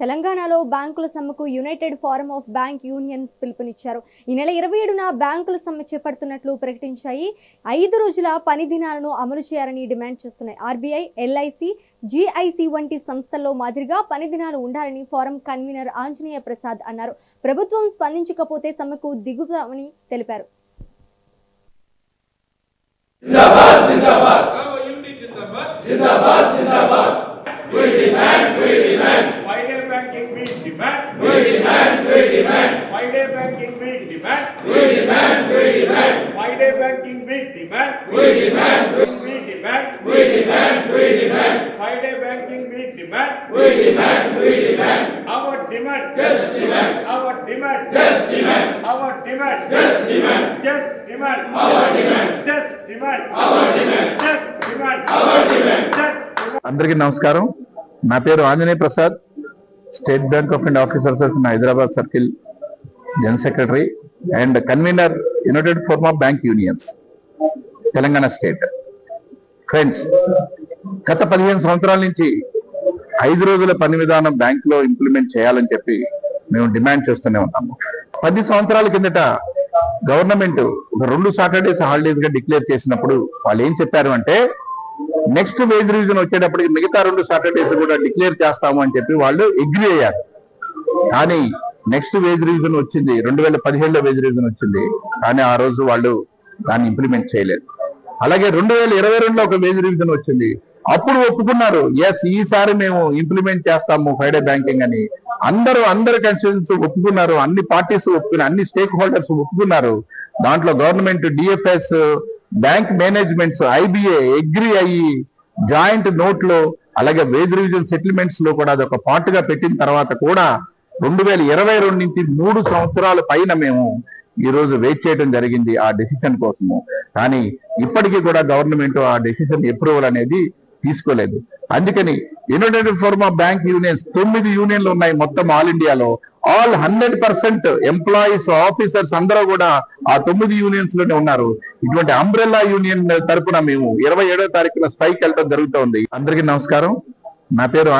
తెలంగాణలో బ్యాంకుల సమ్మెకు United Forum of Bank Unions పిలుపునిచ్చారు. ఈ నెల ఇరవై ఏడున బ్యాంకుల సమ్మె చేపడుతున్నట్లు ప్రకటించాయి. ఐదు రోజుల పని దినాలను అమలు చేయాలని డిమాండ్ చేస్తున్నాయి. ఆర్బీఐ ఎల్ఐసి జీఐసి వంటి సంస్థల్లో మాదిరిగా పని దినాలు ఉండాలని ఫోరం కన్వీనర్ ఆంజనేయ ప్రసాద్ అన్నారు. ప్రభుత్వం స్పందించకపోతే సమ్మెకు దిగుతామని తెలిపారు. Banking we demand. We demand, we demand. Five-day banking we demand. We demand, we demand. Five-day banking we demand. We demand, we demand. We demand, we demand. Five-day banking we demand. We demand, we demand. Our demand. Just demand. Our demand. Just demand. Our demand. Just demand. Just demand. Our demand. Just demand. Our demand. Just demand. Our demand. Just. అందరికీ నమస్కారం నా పేరు Anjaneya Prasad State Bank of India officers in Hyderabad circle general secretary and convener United Forum of Bank Unions Telangana state friends గత పదిహేను సంవత్సరాల నుంచి ఐదు రోజుల పని విధానం బ్యాంక్లో ఇంప్లిమెంట్ చేయాలని చెప్పి మేము డిమాండ్ చేస్తూనే ఉన్నాము. పది సంవత్సరాల కిందట గవర్నమెంట్ ఒక రెండు సాటర్డేస్ హాలిడేస్గా డిక్లేర్ చేసినప్పుడు వాళ్ళు ఏం చెప్పారు అంటే నెక్స్ట్ వేజ్ రివిజన్ వచ్చేటప్పటికి మిగతా రెండు సాటర్డేస్ కూడా డిక్లేర్ చేస్తాము అని చెప్పి వాళ్ళు అగ్రి అయ్యారు. కానీ నెక్స్ట్ వేజ్ రివిజన్ వచ్చింది రెండు వేల పదిహేడులో వేజ్ రివిజన్ వచ్చింది కానీ ఆ రోజు వాళ్ళు దాన్ని ఇంప్లిమెంట్ చేయలేదు. అలాగే రెండు వేల ఇరవై రెండులో ఒక వేజ్ రివిజన్ వచ్చింది. అప్పుడు ఒప్పుకున్నారు ఎస్ ఈసారి మేము ఇంప్లిమెంట్ చేస్తాము ఫ్రైడే బ్యాంకింగ్ అని. అందరూ అందరు కన్స్టిట్యూన్స్ ఒప్పుకున్నారు అన్ని పార్టీస్ ఒప్పుకున్నారు అన్ని స్టేక్ హోల్డర్స్ ఒప్పుకున్నారు. దాంట్లో government DFS bank managements IBA agree అయ్యి జాయింట్ నోట్లో అలాగే వేజ్ రివిజన్ సెటిల్మెంట్స్లో కూడా అదొక పార్ట్గా పెట్టిన తర్వాత కూడా రెండు వేల ఇరవై రెండు నుంచి మూడు సంవత్సరాల పైన మేము ఈ రోజు వెయిట్ చేయడం జరిగింది ఆ డెసిషన్ కోసము. కానీ ఇప్పటికీ కూడా గవర్నమెంట్ ఆ డెసిషన్ అప్రూవల్ అనేది తీసుకోలేదు. అందుకని United Forum of Bank Unions తొమ్మిది యూనియన్లు ఉన్నాయి మొత్తం ఆల్ ఇండియాలో. All hundred percent employees officers అందరూ కూడా ఆ తొమ్మిది యూనియన్స్లోనే ఉన్నారు. ఇటువంటి అంబ్రెల్లా యూనియన్ తరపున మేము ఇరవై ఏడో తారీఖున స్ట్రైక్ వెళ్ళడం జరుగుతోంది. అందరికీ నమస్కారం. నా పేరు